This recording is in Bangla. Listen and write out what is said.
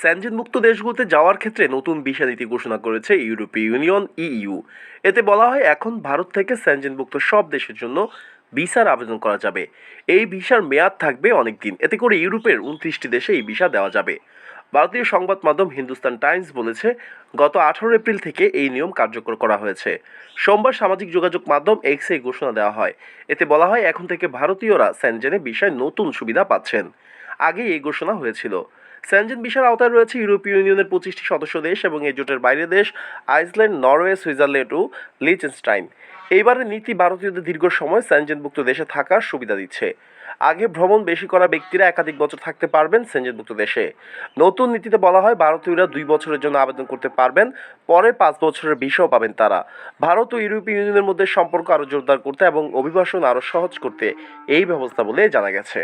স্যানজেন মুক্ত দেশগুলোতে যাওয়ার ক্ষেত্রে নতুন ভিসা নীতি ঘোষণা করেছে ইউরোপীয় ইউনিয়ন, ইইউ। এতে বলা হয় এখন ভারত থেকে স্যানজেন মুক্ত সব দেশের জন্য ভিসার আবেদন করা যাবে। এই ভিসার মেয়াদ থাকবে অনেক দিন। এতে করে ইউরোপের উনত্রিশটি দেশে এই ভিসা দেওয়া যাবে। ভারতীয় সংবাদ মাধ্যম হিন্দুস্তান টাইমস বলেছে, গত আঠারো এপ্রিল থেকে এই নিয়ম কার্যকর করা হয়েছে। সোমবার সামাজিক যোগাযোগ মাধ্যম এক্সে ঘোষণা দেওয়া হয়। এতে বলা হয়, এখন থেকে ভারতীয়রা স্যানজেনে বিষয়ে নতুন সুবিধা পাচ্ছেন। আগে এই ঘোষণা হয়েছিল। স্যানজেন বিষয়ের আওতায় রয়েছে ইউরোপীয় ইউনিয়নের পঁচিশটি সদস্য দেশ এবং এই জোটের বাইরের দেশ আইসল্যান্ড, নরওয়ে, সুইজারল্যান্ড ও লিচেনস্টাইন। এইবারের নীতি ভারতীয়দের দীর্ঘ সময় স্যানজেনভুক্ত দেশে থাকার সুবিধা দিচ্ছে। আগে ভ্রমণ বেশি করা ব্যক্তিরা একাধিক বছর থাকতে পারবেন সেনজেনভুক্ত দেশে। নতুন নীতিতে বলা হয়, ভারতীয়রা দুই বছরের জন্য আবেদন করতে পারবেন, পরে পাঁচ বছরের বিষও পাবেন তারা। ভারত ও ইউরোপীয় ইউনিয়নের মধ্যে সম্পর্ক আরও জোরদার করতে এবং অভিবাসন আরও সহজ করতে এই ব্যবস্থা বলে জানা গেছে।